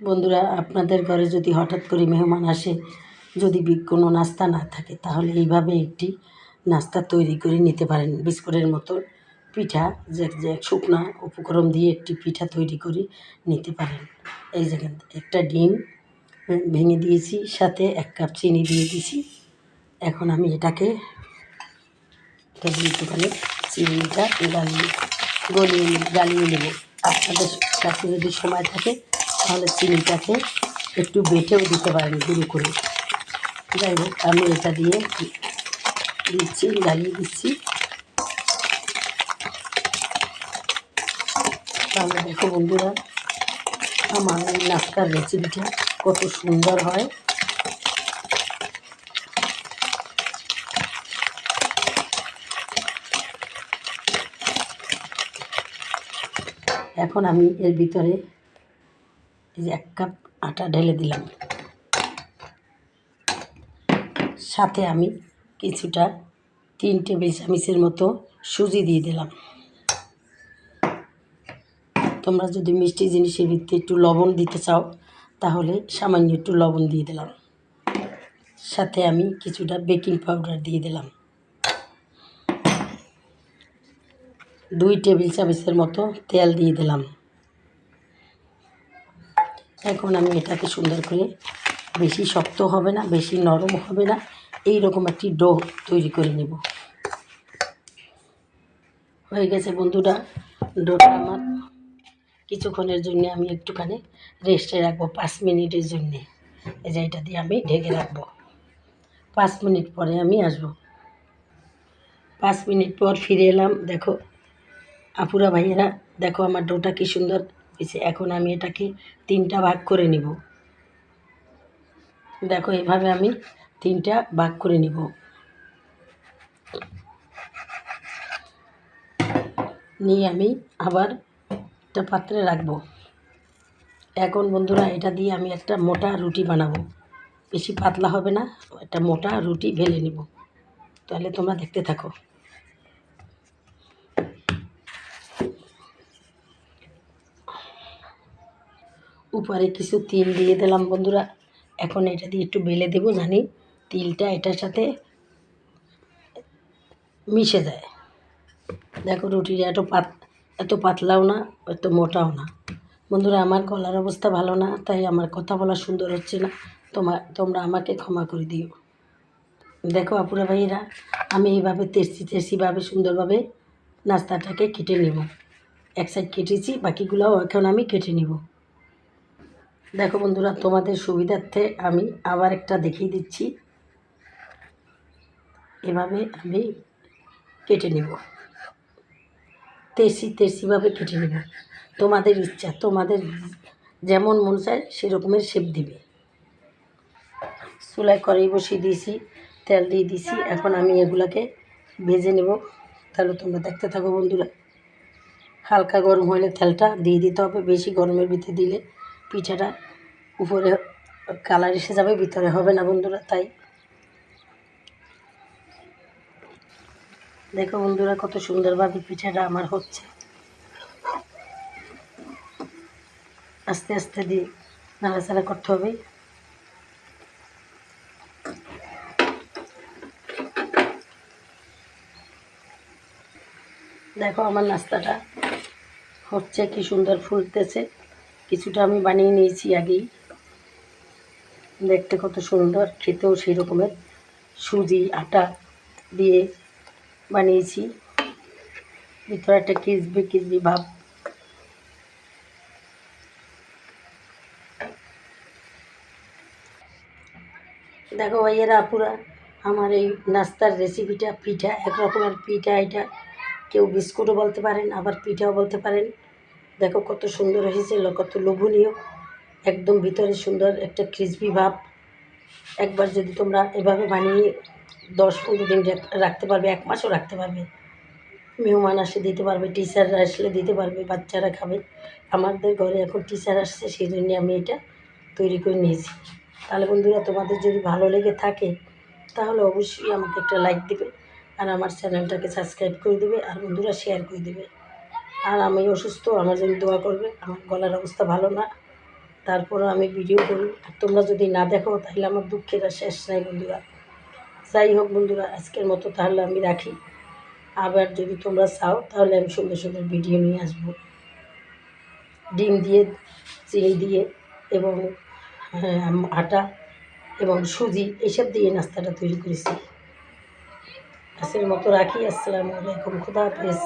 বন্ধুরা, আপনাদের ঘরে যদি হঠাৎ করে মেহমান আসে, যদি কোনো নাস্তা না থাকে, তাহলে এইভাবে একটি নাস্তা তৈরি করে নিতে পারেন। বিস্কুটের মতো পিঠা, যে শুকনা উপকরণ দিয়ে একটি পিঠা তৈরি করে নিতে পারেন। এই যেখান একটা ডিম ভেঙে দিয়েছি, সাথে এক কাপ চিনি দিয়ে দিয়েছি এখন আমি এটাকে এটা একটুখানি চিনিটা গালিয়ে গলিয়ে গালিয়ে নেব। আপনাদের কাছে যদি সময় থাকে তাহলে চিনিটাকে একটু বেটেও দিতে পারেন গুঁড়ো করে। যাই হোক, আমি এটা দিয়ে দিচ্ছি, লাগিয়ে দিচ্ছি। তাহলে দেখো বন্ধুরা, আমার এই নাস্তার রেসিপিটা কত সুন্দর হয়। এখন আমি এর ভিতরে এই যে এক কাপ আটা ঢেলে দিলাম। সাথে আমি কিছুটা তিন টেবিল চামচের মতো সুজি দিয়ে দিলাম। তোমরা যদি মিষ্টি জিনিসের ভিতরে একটু লবণ দিতে চাও, তাহলে সামান্য একটু লবণ দিয়ে দিলাম। সাথে আমি কিছুটা বেকিং পাউডার দিয়ে দিলাম। দুই টেবিল চামচের মতো তেল দিয়ে দিলাম। এখন আমি এটাকে সুন্দর করে বেশি শক্ত হবে না, বেশি নরম হবে না এই রকম একটি ডো তৈরি করে নেব। হয়ে গেছে বন্ধুরা, ডোটা আমার কিছুক্ষণের জন্য আমি একটুখানি রেস্টে রাখব, পাঁচ মিনিটের জন্যে। এই যে এটা দিয়ে আমি ঢেকে রাখব। পাঁচ মিনিট পরে আমি আসব। পাঁচ মিনিট পর ফিরে এলাম, দেখো, আপুরা ভাইয়েরা, দেখো আমার ডোটা কি সুন্দর। হয়েছে এখন আমি এটাকে তিনটা ভাগ করে নিব। দেখো এভাবে আমি তিনটা ভাগ করে নিব। নিয়ে আমি আবার একটা পাত্রে রাখব। এখন বন্ধুরা এটা দিয়ে আমি একটা মোটা রুটি বানাবো। বেশি পাতলা হবে না, একটা মোটা রুটি ভেলে নিব। তাহলে তোমরা দেখতে থাকো। উপরে কিছু তিল দিয়ে দিলাম, বন্ধুরা। এখন এটা দিয়ে একটু বেলে দেবো, জানি তিলটা এটার সাথে মিশে যায়। দেখো, রুটিটা এত পাত, এত পাতলাও না, এত মোটাও না। বন্ধুরা, আমার গলার অবস্থা ভালো না, তাই আমার কথা বলা সুন্দর হচ্ছে না। তোমার তোমরা আমাকে ক্ষমা করে দিও। দেখো, আপুরা ভাইয়েরা, আমি এইভাবে তেরসি তেরসিভাবে সুন্দরভাবে নাস্তাটাকে কেটে নেব। এক সাইড কেটেছি, বাকিগুলোও এখন আমি কেটে নেব। দেখো বন্ধুরা, তোমাদের সুবিধার্থে আমি আবার একটা দেখিয়ে দিচ্ছি। এভাবে আমি কেটে নেব। তেসি তেসিভাবে কেটে নেব। তোমাদের ইচ্ছা, তোমাদের যেমন মন চায় সেরকমের শেপ দিবে। চুলায় কড়াই বসিয়ে দিয়েছি, তেল দিয়ে দিয়েছি। এখন আমি এগুলাকে ভেজে নেব। তাহলে তোমরা দেখতে থাকো বন্ধুরা। হালকা গরম হলে তেলটা দিয়ে দিতে হবে। বেশি গরমের ভিতরে দিলে পিঠাটা উপরে কালার এসে যাবে, ভিতরে হবে না বন্ধুরা, তাই। দেখো বন্ধুরা, কত সুন্দরভাবে পিঠাটা আমার হচ্ছে। আস্তে আস্তে দিয়ে নাড়াচাড়া করতে হবে। দেখো আমার নাস্তাটা হচ্ছে, কি সুন্দর ফুলতেছে। কিছুটা আমি বানিয়ে নিয়েছি আগেই। দেখতে কত সুন্দর, খেতেও সেই রকমের সুজি, আটা দিয়ে বানিয়েছি। ভিতরে একটা কিসবি কিসবি ভাব। দেখো ভাইয়েরা আপুরা আমার এই নাস্তার রেসিপিটা পিঠা এক রকমের পিঠা এটা। কেউ বিস্কুটও বলতে পারেন, আবার পিঠাও বলতে পারেন। দেখো কত সুন্দর হয়েছে কত লোভনীয়। একদম ভিতরে সুন্দর একটা ক্রিসপি ভাব। একবার যদি তোমরা এভাবে বানিয়ে দশ পনেরো দিন রাখতে পারবে, এক মাসও রাখতে পারবে। মেহমান আসে দিতে পারবে টিচাররা আসলে দিতে পারবে, বাচ্চারা খাবে। আমাদের ঘরে এখন টিচার আসছে সেই জন্য আমি এটা তৈরি করে নিয়েছি। তাহলে বন্ধুরা, তোমাদের যদি ভালো লেগে থাকে, তাহলে অবশ্যই আমাকে একটা লাইক দিবে, আর আমার চ্যানেলটাকে সাবস্ক্রাইব করে দেবে, আর বন্ধুরা শেয়ার করে দেবে। আর আমি অসুস্থ, আমার জন্য দোয়া করবে আমার গলার অবস্থা ভালো না। তারপরও আমি ভিডিও করি আর তোমরা যদি না দেখো, তাহলে আমার দুঃখের আর শেষ নাই বন্ধুরা। যাই হোক বন্ধুরা, আজকের মতো তাহলে আমি রাখি। আবার যদি তোমরা চাও, তাহলে আমি সুন্দর সুন্দর ভিডিও নিয়ে আসব। ডিম দিয়ে, চিনি দিয়ে এবং আটা এবং সুজি এইসব দিয়ে নাস্তাটা তৈরি করেছি। আজকের মতো রাখি। আসসালামু আলাইকুম। খুদা হাফেজ।